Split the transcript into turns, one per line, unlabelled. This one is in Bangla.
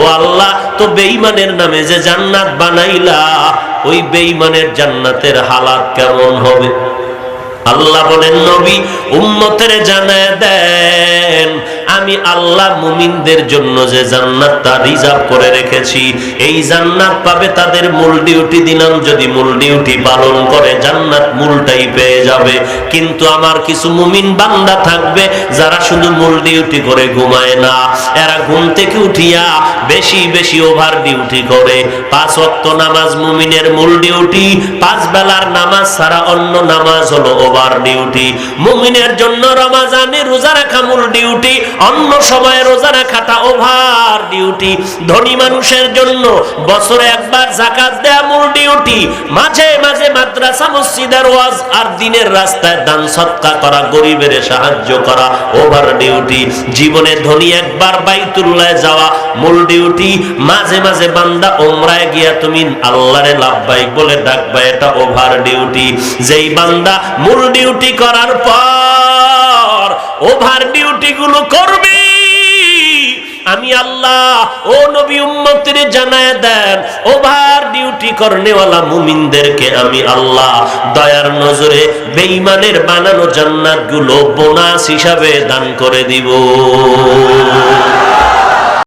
ও আল্লাহ, তো বেঈমানের নামে যে জান্নাত বানাইলা, ওই বেইমানের জান্নাতের হালাত কেমন হবে? আল্লাহ বলেন, নবী, উম্মতের জানায় দেন আমি আল্লাহ মুমিনদের জন্য যে জান্নাতটা রিজার্ভ করে রেখেছি, এই জান্নাত পাবে তাদের মূল ডিউটি দিলাম, যদি মূল ডিউটি পালন করে জান্নাত মূলটাই পেয়ে যাবে। কিন্তু আমার কিছু মুমিন বান্দা থাকবে, যারা শুধু মূল ডিউটি করে ঘুমায় না। এরা ঘুম থেকে উঠিয়া বেশি বেশি ওভার ডিউটি করে। পাঁচ ওয়াক্ত নামাজ মুমিনের মূল ডিউটি, পাঁচ বেলার নামাজ ছাড়া অন্য নামাজ হলো ওভার ডিউটি। মুমিনের জন্য রমাজানে রোজা রাখা মূল ডিউটি অন্য সময়ে রোজা রাখাটা ওভার ডিউটি। ধনী মানুষের জন্য বছরে একবার জাকাত দেয়া মূল ডিউটি। মাঝে মাঝে মাদ্রাসা, মসজিদের ওয়াজ আর দিনের রাস্তায় দান সৎকা করা, গরিবের সাহায্য করা, ওভার ডিউটি। জীবনে ধনী একবার বাইতুল্লায় যাওয়া মূল ডিউটি। মাঝে মাঝে বান্দা ওমরায় গিয়া তুমি আল্লাহরে লাভবাইক বলে ডাকবা এটা ওভার ডিউটি। যেই বান্দা মূল ডিউটি করার পর ওভার ডিউটি গুলো করবি। আমি আল্লাহ, ও নবী উম্মতের জানায় দেন, ওভার ডিউটি করনেওয়ালা মুমিনদেরকে আমি আল্লাহ দয়ার নজরে বেঈমানের বানানো জান্নাতগুলো বোনাস হিসাবে দান করে দিব।